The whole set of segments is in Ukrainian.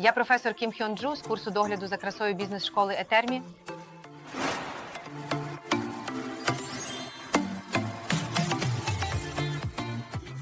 Я професор Кім Хьон Джу з курсу догляду за красою бізнес-школи Етермі.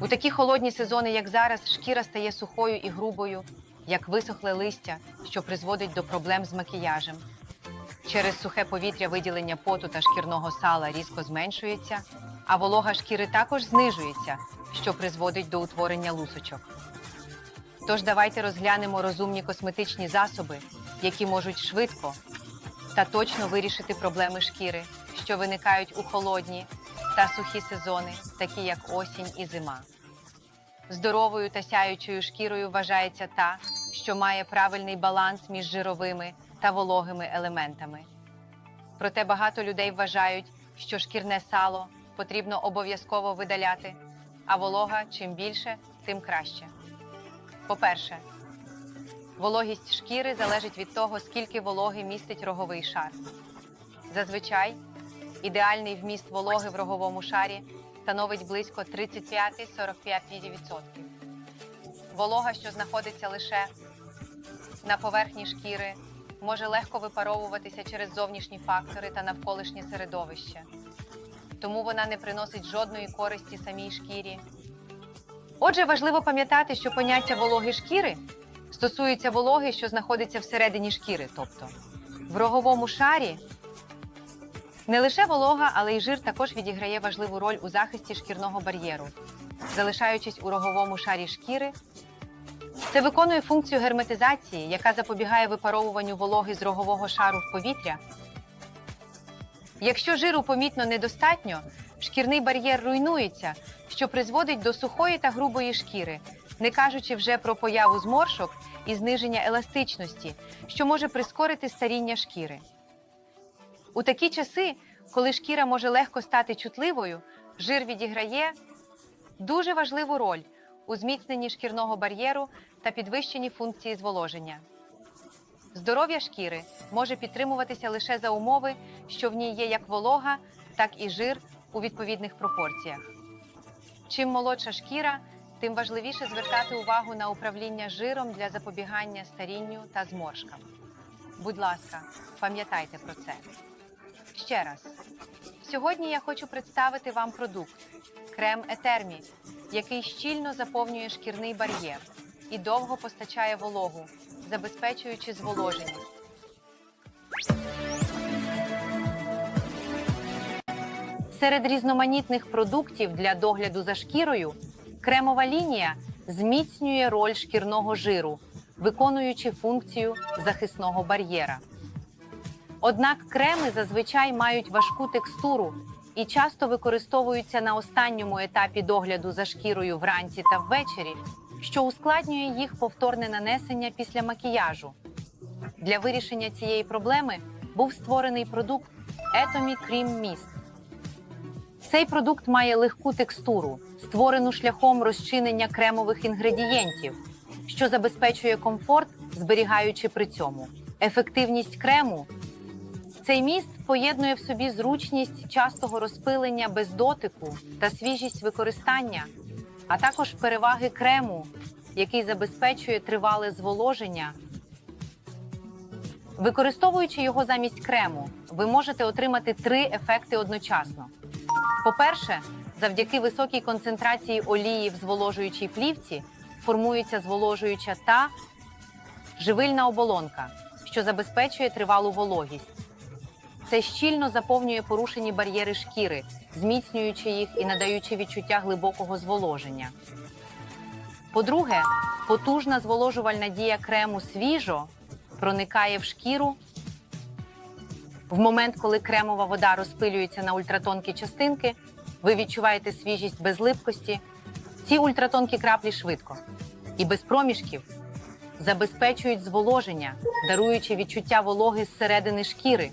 У такі холодні сезони, як зараз, шкіра стає сухою і грубою, як висохле листя, що призводить до проблем з макіяжем. Через сухе повітря виділення поту та шкірного сала різко зменшується, а волога шкіри також знижується, що призводить до утворення лусочок. Тож давайте розглянемо розумні косметичні засоби, які можуть швидко та точно вирішити проблеми шкіри, що виникають у холодні та сухі сезони, такі як осінь і зима. Здоровою та сяючою шкірою вважається та, що має правильний баланс між жировими та вологими елементами. Проте багато людей вважають, що шкірне сало потрібно обов'язково видаляти, а волога чим більше, тим краще. По-перше, вологість шкіри залежить від того, скільки вологи містить роговий шар. Зазвичай ідеальний вміст вологи в роговому шарі становить близько 35-45%. Волога, що знаходиться лише на поверхні шкіри, може легко випаровуватися через зовнішні фактори та навколишнє середовище. Тому вона не приносить жодної користі самій шкірі. Отже, важливо пам'ятати, що поняття вологи шкіри стосується вологи, що знаходиться всередині шкіри, тобто в роговому шарі. Не лише волога, але й жир також відіграє важливу роль у захисті шкірного бар'єру. Залишаючись у роговому шарі шкіри, це виконує функцію герметизації, яка запобігає випаровуванню вологи з рогового шару в повітря. Якщо жиру помітно недостатньо, шкірний бар'єр руйнується, що призводить до сухої та грубої шкіри, не кажучи вже про появу зморшок і зниження еластичності, що може прискорити старіння шкіри. У такі часи, коли шкіра може легко стати чутливою, жир відіграє дуже важливу роль у зміцненні шкірного бар'єру та підвищенні функції зволоження. Здоров'я шкіри може підтримуватися лише за умови, що в ній є як волога, так і жир у відповідних пропорціях. Чим молодша шкіра, тим важливіше звертати увагу на управління жиром для запобігання старінню та зморшкам. Будь ласка, пам'ятайте про це. Ще раз, сьогодні я хочу представити вам продукт крем Етермі, який щільно заповнює шкірний бар'єр і довго постачає вологу, забезпечуючи зволоженість. Серед різноманітних продуктів для догляду за шкірою кремова лінія зміцнює роль шкірного жиру, виконуючи функцію захисного бар'єра. Однак креми зазвичай мають важку текстуру і часто використовуються на останньому етапі догляду за шкірою вранці та ввечері, що ускладнює їх повторне нанесення після макіяжу. Для вирішення цієї проблеми був створений продукт Atomy Cream Mist. Цей продукт має легку текстуру, створену шляхом розчинення кремових інгредієнтів, що забезпечує комфорт, зберігаючи при цьому ефективність крему. Цей міст поєднує в собі зручність частого розпилення без дотику та свіжість використання, а також переваги крему, який забезпечує тривале зволоження. Використовуючи його замість крему, ви можете отримати три ефекти одночасно. По-перше, завдяки високій концентрації олії в зволожуючій плівці формується зволожуюча та живильна оболонка, що забезпечує тривалу вологість. Це щільно заповнює порушені бар'єри шкіри, зміцнюючи їх і надаючи відчуття глибокого зволоження. По-друге, потужна зволожувальна дія крему свіжо проникає в шкіру. В момент, коли кремова вода розпилюється на ультратонкі частинки, ви відчуваєте свіжість без липкості. Ці ультратонкі краплі швидко і без проміжків забезпечують зволоження, даруючи відчуття вологи зсередини шкіри.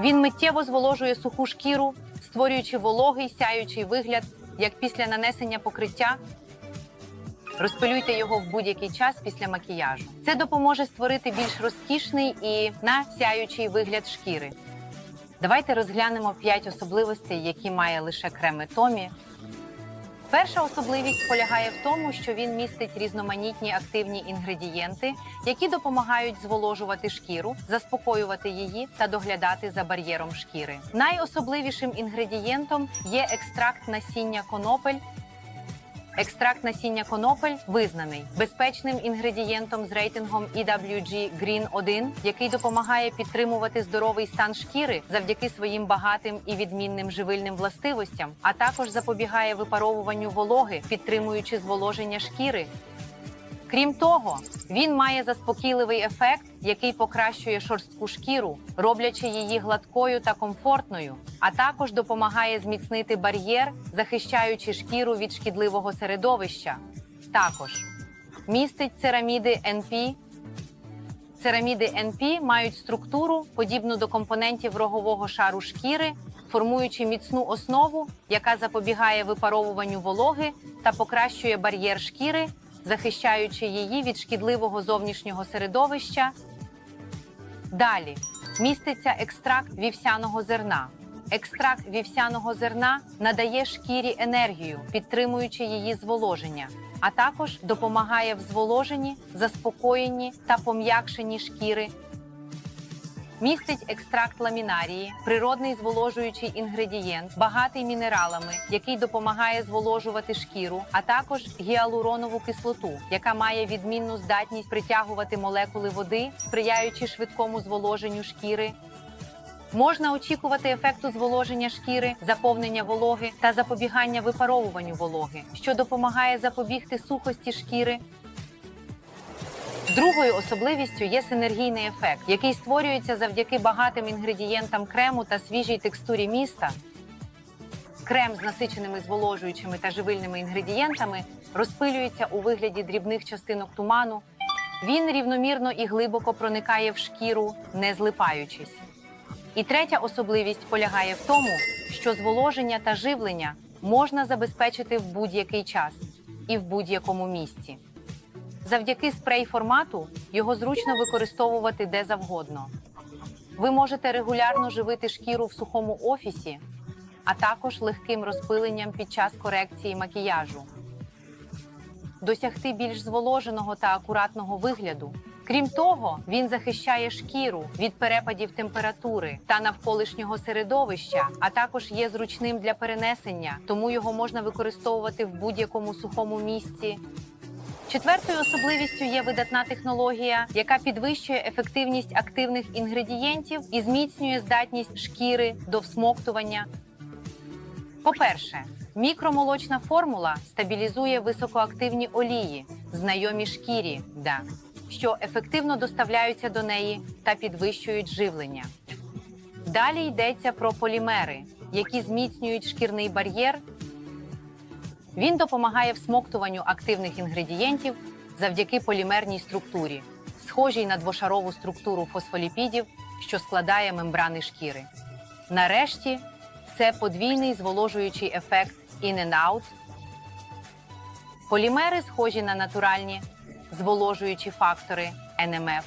Він миттєво зволожує суху шкіру, створюючи вологий сяючий вигляд, як після нанесення покриття. Розпилюйте його в будь-який час після макіяжу. Це допоможе створити більш розкішний і насяючий вигляд шкіри. Давайте розглянемо 5 особливостей, які має лише крем Томі. Перша особливість полягає в тому, що він містить різноманітні активні інгредієнти, які допомагають зволожувати шкіру, заспокоювати її та доглядати за бар'єром шкіри. Найособливішим інгредієнтом є екстракт насіння конопель. Екстракт насіння конопель визнаний безпечним інгредієнтом з рейтингом EWG Green 1, який допомагає підтримувати здоровий стан шкіри завдяки своїм багатим і відмінним живильним властивостям, а також запобігає випаровуванню вологи, підтримуючи зволоження шкіри. Крім того, він має заспокійливий ефект, який покращує шорстку шкіру, роблячи її гладкою та комфортною, а також допомагає зміцнити бар'єр, захищаючи шкіру від шкідливого середовища. Також містить цераміди NP. Цераміди NP мають структуру, подібну до компонентів рогового шару шкіри, формуючи міцну основу, яка запобігає випаровуванню вологи та покращує бар'єр шкіри, захищаючи її від шкідливого зовнішнього середовища. Далі міститься екстракт вівсяного зерна. Екстракт вівсяного зерна надає шкірі енергію, підтримуючи її зволоження, а також допомагає в зволоженні, заспокоєнні та пом'якшенні шкіри. Містить екстракт ламінарії, природний зволожуючий інгредієнт, багатий мінералами, який допомагає зволожувати шкіру, а також гіалуронову кислоту, яка має відмінну здатність притягувати молекули води, сприяючи швидкому зволоженню шкіри. Можна очікувати ефекту зволоження шкіри, заповнення вологи та запобігання випаровуванню вологи, що допомагає запобігти сухості шкіри. Другою особливістю є синергійний ефект, який створюється завдяки багатим інгредієнтам крему та свіжій текстурі міста. Крем з насиченими зволожуючими та живильними інгредієнтами розпилюється у вигляді дрібних частинок туману. Він рівномірно і глибоко проникає в шкіру, не злипаючись. І третя особливість полягає в тому, що зволоження та живлення можна забезпечити в будь-який час і в будь-якому місці. Завдяки спрей-формату його зручно використовувати де завгодно. Ви можете регулярно живити шкіру в сухому офісі, а також легким розпиленням під час корекції макіяжу. Досягти більш зволоженого та акуратного вигляду. Крім того, він захищає шкіру від перепадів температури та навколишнього середовища, а також є зручним для перенесення, тому його можна використовувати в будь-якому сухому місці. Четвертою особливістю є видатна технологія, яка підвищує ефективність активних інгредієнтів і зміцнює здатність шкіри до всмоктування. По-перше, мікромолочна формула стабілізує високоактивні олії, знайомі шкірі, да, що ефективно доставляються до неї та підвищують живлення. Далі йдеться про полімери, які зміцнюють шкірний бар'єр він допомагає всмоктуванню активних інгредієнтів завдяки полімерній структурі, схожій на двошарову структуру фосфоліпідів, що складає мембрани шкіри. Нарешті це подвійний зволожуючий ефект in-and-out. Полімери схожі на натуральні зволожуючі фактори НМФ,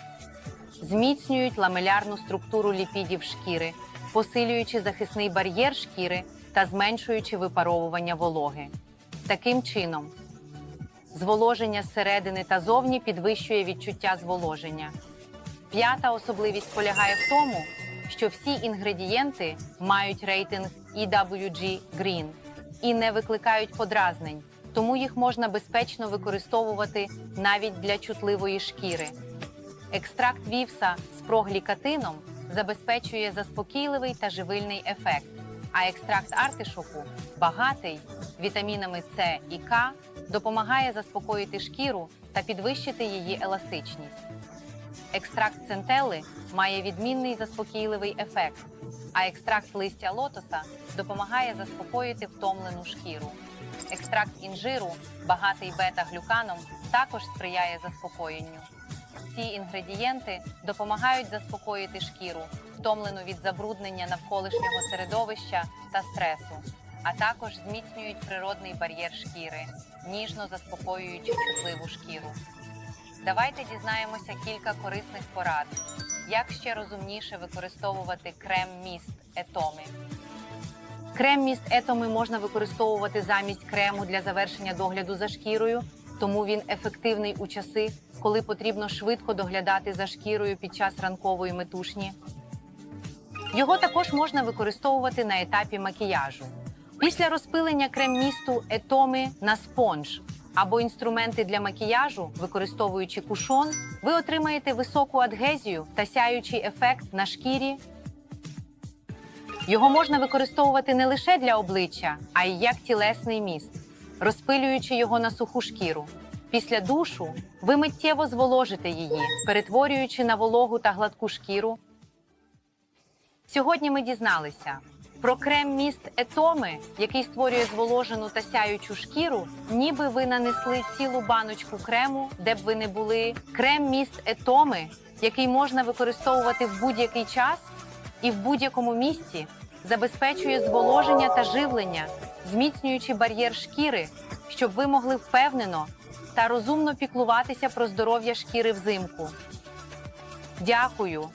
зміцнюють ламелярну структуру ліпідів шкіри, посилюючи захисний бар'єр шкіри та зменшуючи випаровування вологи. Таким чином, зволоження зсередини та зовні підвищує відчуття зволоження. П'ята особливість полягає в тому, що всі інгредієнти мають рейтинг EWG Green і не викликають подразнень, тому їх можна безпечно використовувати навіть для чутливої шкіри. Екстракт вівса з проглікатином забезпечує заспокійливий та живильний ефект, а екстракт артишоку багатий вітамінами С і К, допомагає заспокоїти шкіру та підвищити її еластичність. Екстракт центели має відмінний заспокійливий ефект, а екстракт листя лотоса допомагає заспокоїти втомлену шкіру. Екстракт інжиру, багатий бета-глюканом, також сприяє заспокоєнню. Ці інгредієнти допомагають заспокоїти шкіру, втомлену від забруднення навколишнього середовища та стресу, а також зміцнюють природний бар'єр шкіри, ніжно заспокоюючи чутливу шкіру. Давайте дізнаємося кілька корисних порад, як ще розумніше використовувати крем міст етоми. Крем міст етоми можна використовувати замість крему для завершення догляду за шкірою, тому він ефективний у часи, коли потрібно швидко доглядати за шкірою під час ранкової метушні. Його також можна використовувати на етапі макіяжу. Після розпилення крем-місту етоми на спонж або інструменти для макіяжу, використовуючи кушон, ви отримаєте високу адгезію та сяючий ефект на шкірі. Його можна використовувати не лише для обличчя, а й як тілесний міст, розпилюючи його на суху шкіру. Після душу ви миттєво зволожите її, перетворюючи на вологу та гладку шкіру. Сьогодні ми дізналися про крем міст етоми, який створює зволожену та сяючу шкіру, ніби ви нанесли цілу баночку крему, де б ви не були. Крем міст етоми, який можна використовувати в будь-який час і в будь-якому місці, забезпечує зволоження та живлення, зміцнюючи бар'єр шкіри, щоб ви могли впевнено та розумно піклуватися про здоров'я шкіри взимку. Дякую,